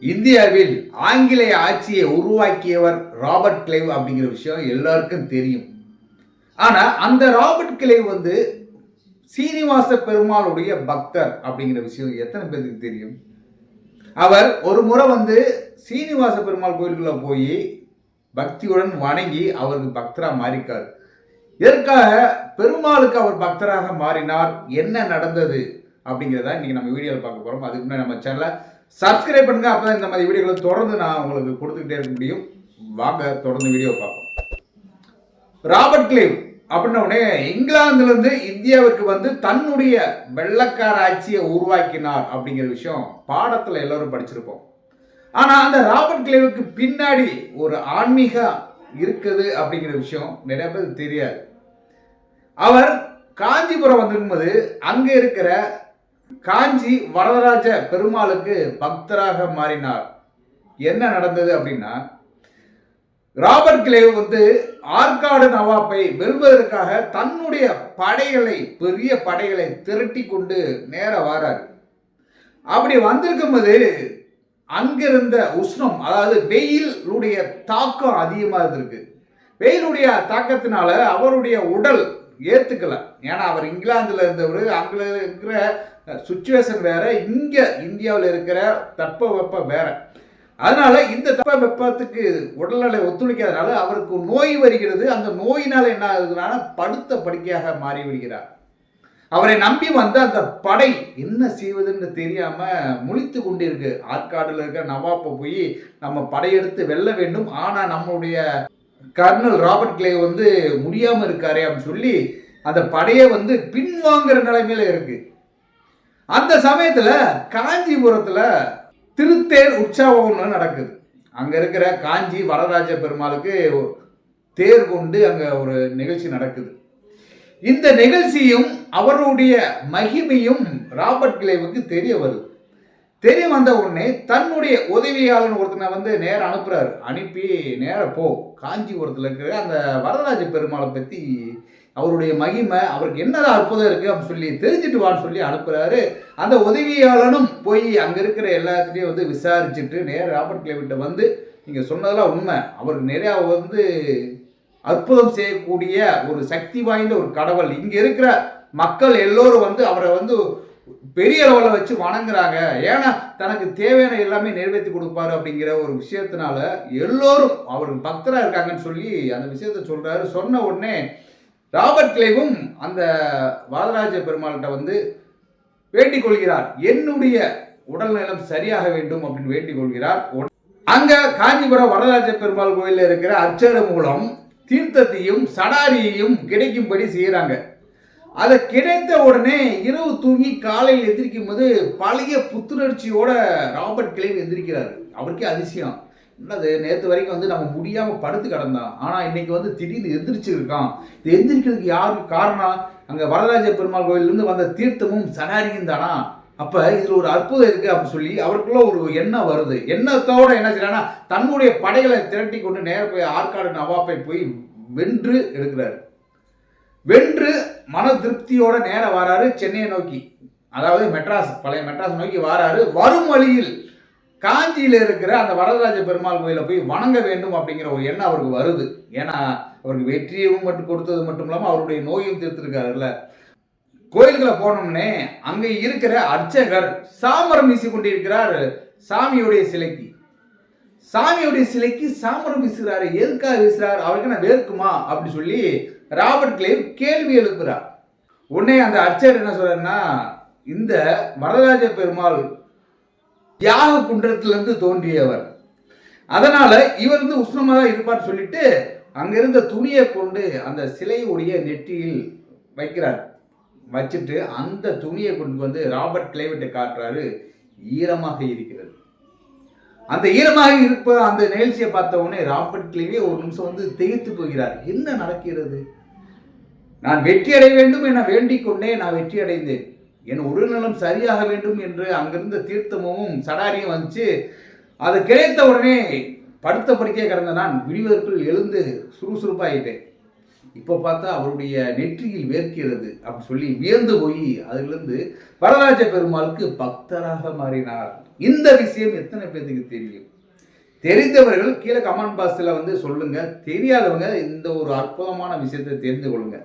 இந்தியாவில் ஆங்கிலேய ஆட்சியை உருவாக்கியவர் ராபர்ட் கிளைவ் அப்படிங்கிற விஷயம் எல்லாருக்கும் தெரியும். ஆனால் அந்த ராபர்ட் கிளைவ் வந்து சீனிவாச பெருமாளுடைய பக்தர் அப்படிங்கிற விஷயம் எத்தனை பேருக்கு தெரியும்? அவர் ஒரு முறை வந்து சீனிவாச பெருமாள் கோயிலுக்குள்ள போய் பக்தியுடன் வணங்கி அவருக்கு பக்தராக மாறிக்கார். இதற்காக பெருமாளுக்கு அவர் பக்தராக மாறினார். என்ன நடந்தது? அப்படிங்கிறத இன்றைக்கி நம்ம வீடியோவில் பார்க்க போகிறோம் அதுக்கு முன்னாடி நம்ம சேனலை சப்ஸ்கிரைப் பண்ணுங்க. அப்பதான் இந்த மாதிரி வீடியோக்களை தொடர்ந்து நான் உங்களுக்கு கொடுத்துக்கிட்டே இருக்க முடியும். வாங்க தொடர்ந்து வீடியோ பார்ப்போம். ராபர்ட் கிளேவ் அப்படின்ன உடனே இங்கிலாந்துல இந்தியாவுக்கு வந்து தன்னுடைய வெள்ளக்கார ஆட்சியை உருவாக்கினார் அப்படிங்கிற விஷயம் பாடத்தில் எல்லோரும் படிச்சிருப்போம். ஆனால் அந்த ராபர்ட் கிளேவுக்கு பின்னாடி ஒரு ஆன்மீகம் இருக்குது அப்படிங்கிற விஷயம் நிறைய பேருக்கு தெரியாது. அவர் காஞ்சிபுரம் வந்திருக்கும்போது அங்கே இருக்கிற காஞ்சி வரதராஜ பெருமாளுக்கு பக்தராக மாறினார். என்ன நடந்தது அப்படின்னா ராபர்ட் கிளேவ் வந்து ஆற்காடு நவாப்பை வெல்வதற்காக தன்னுடைய படைகளை பெரிய படைகளை திரட்டி கொண்டு நேர வாரார். அப்படி வந்திருக்கும்போது அங்கிருந்த உஷ்ணம் அதாவது வெயிலுடைய தாக்கம் அதிகமாக இருந்திருக்கு. வெயிலுடைய தாக்கத்தினால அவருடைய உடல் ஏற்றுக்கலை ஏன்னா அவர் இங்கிலாந்துல இருந்தவர் அங்க இருக்கிற சுச்சுவேஷன் வேற இங்க இந்தியாவில் இருக்கிற தட்பவெப்ப வேற. அதனால இந்த தட்ப வெப்பத்துக்கு உடல்நிலை ஒத்துழைக்காதனால அவருக்கு நோய் வருகிறது. அந்த நோயினால என்ன ஆகுதுன்னா படுத்த படுக்கையாக மாறி விடுகிறார் அவரை நம்பி வந்த அந்த படை என்ன செய்வதுன்னு தெரியாம முழித்து கொண்டிருக்கு. ஆற்காடுல இருக்க நவாப்பை போய் நம்ம படையெடுத்து வெல்ல வேண்டும். ஆனா நம்மளுடைய கர்னல் ராபர்ட் கிளே வந்து முடியாமல் இருக்காரே அப்படின்னு சொல்லி அந்த படையை வந்து பின்வாங்குற நிலைமையில இருக்கு. அந்த சமயத்தில் காஞ்சிபுரத்தில் திருத்தேர் உற்சவம் நடக்குது. அங்கே இருக்கிற காஞ்சி வரராஜ பெருமாளுக்கு தேர் கொண்டு அங்கே ஒரு நிகழ்ச்சி நடக்குது. இந்த நிகழ்ச்சியும் அவருடைய மகிமையும் ராபர்ட் கிளேவுக்கு தெரிய வருது. தெரிய வந்த உடனே தன்னுடைய உதவியாளன் ஒருத்தனை வந்து நேரம் அனுப்புறாரு. அனுப்பி நேராக போ. காஞ்சிபுரத்தில் இருக்கிற அந்த வரதராஜ பெருமாளை பற்றி அவருடைய மகிமை அவருக்கு என்னதான் அற்புதம் இருக்குது அப்படின்னு சொல்லி தெரிஞ்சுட்டு வான்னு சொல்லி அனுப்புறாரு. அந்த உதவியாளனும் போய் அங்கே இருக்கிற எல்லாத்துலேயும் வந்து விசாரிச்சுட்டு நேர ராபர்ட் கிளேவிட்ட வந்து நீங்கள் சொன்னதெல்லாம் உண்மை. அவருக்கு நிறையா வந்து அற்புதம் செய்யக்கூடிய ஒரு சக்தி வாய்ந்த ஒரு கடவுள். இங்கே இருக்கிற மக்கள் எல்லோரும் வந்து அவரை வந்து பெரிய அளவில் வச்சு வணங்குறாங்க. ஏன்னா தனக்கு தேவையான எல்லாமே நிறைவேற்றி கொடுப்பாரு அப்படிங்கிற ஒரு விஷயத்தினால எல்லோரும் அவருக்கு பக்தராக இருக்காங்கன்னு சொல்லி அந்த விஷயத்த சொல்கிறாரு சொன்ன உடனே ராபர்ட் கிளேவும் அந்த வரதராஜ பெருமாள்கிட்ட வந்து வேண்டிக் கொள்கிறார். என்னுடைய உடல்நலம் சரியாக வேண்டும் அப்படின்னு வேண்டிக் கொள்கிறார். அங்க காஞ்சிபுரம் வரதராஜ பெருமாள் கோயிலில் இருக்கிற அர்ச்சகர் மூலம் தீர்த்தத்தையும் சடாரியையும் கிடைக்கும்படி செய்கிறாங்க அதை கிடைத்த உடனே இரவு தூங்கி காலையில் எந்திரிக்கும் போது பழைய புத்துணர்ச்சியோட ராபர்ட் கிளைவ் எந்திரிக்கிறார். அவருக்கே அதிசயம். என்னது நேற்று வரைக்கும் வந்து நம்ம முடியாமல் படுத்து கிடந்தான். ஆனால் இன்னைக்கு வந்து திடீர்னு எந்திரிச்சிருக்கான். இது எந்திரிக்கிறதுக்கு யாருக்கு காரணம்? அங்கே வரதராஜ பெருமாள் கோயிலிருந்து வந்த தீர்த்தமும் சனாரியும் தானா? அப்போ இதில் ஒரு அற்புதம் இருக்குது அப்படின்னு சொல்லி அவருக்குள்ள ஒரு எண்ணம் வருது. எண்ணத்தோட என்ன செய்யறான்னா தன்னுடைய படைகளை திரட்டி கொண்டு நேர போய் ஆற்காடு நவாப்பை போய் வென்று எடுக்கிறார். வென்று மன திருப்தியோட நேரம் வராரு சென்னையை நோக்கி. அதாவது மெட்ராஸ் பழைய மெட்ராஸ் நோக்கி வராரு. வரும் வழியில் காஞ்சியில் இருக்கிற அந்த வரதராஜ பெருமாள் கோயிலை போய் வணங்க வேண்டும் அப்படிங்கிற ஒரு எண்ணம் அவருக்கு வருது. ஏன்னா அவருக்கு வெற்றியும் மட்டும் கொடுத்தது மட்டும் இல்லாமல் அவருடைய நோயும் தீர்த்திருக்காருல்ல. கோயில்களை போனோம்னே அங்கே இருக்கிற அர்ச்சகர் சாமரம் வீசி கொண்டிருக்கிறார் சாமியுடைய சிலைக்கு. சாமியுடைய சிலைக்கு சாமரம் வீசுகிறாரு எதுக்காக வீசுறாரு? அவருக்கு என்ன வேர்க்குமா? அப்படி சொல்லி ராபர்ட் கிளேவ் கேள்வி எழுப்புறார். உடனே அந்த அர்ச்சர் என்ன சொல்றாருன்னா இந்த வரதராஜ பெருமாள் தியாக குன்றத்திலிருந்து தோன்றியவர். அதனால இவர் வந்து உஷ்ணமாக தான் இருப்பார் சொல்லிட்டு அங்கிருந்த துணியை கொண்டு அந்த சிலையுடைய நெற்றியில் வைக்கிறார். வச்சுட்டு அந்த துணியை கொண்டு வந்து ராபர்ட் கிளைவிட்ட காட்டுறாரு. ஈரமாக இருக்கிறது. அந்த ஈரமாக இருப்ப அந்த நிகழ்ச்சியை பார்த்த உடனே ராபர்ட் கிளைவே ஒரு நிமிஷம் வந்து திகைத்து போகிறார். என்ன நடக்கிறது? நான் வெற்றி அடைய வேண்டும் என வேண்டிக் கொண்டே நான் வெற்றி அடைந்தேன் என் உடல்நலம் சரியாக வேண்டும் என்று அங்கிருந்த தீர்த்தமும் சடாரியும் வந்துச்சு. அது கிடைத்த உடனே படுத்த படுக்கையே கிடந்த நான் விடுவதற்குள் எழுந்து சுறுசுறுப்பாயிட்டேன். இப்போ பார்த்தா அவருடைய நெற்றியில் வேர்க்கிறது அப்படி சொல்லி வியந்து போய் அதிலிருந்து வரராஜ பெருமாளுக்கு பக்தராக மாறினார். இந்த விஷயம் எத்தனை பேருக்கு தெரியும்? தெரிந்தவர்கள் கீழே கமெண்ட் பாக்ஸில் வந்து சொல்லுங்கள் தெரியாதவங்க இந்த ஒரு அற்புதமான விஷயத்தை தெரிந்து கொள்ளுங்கள்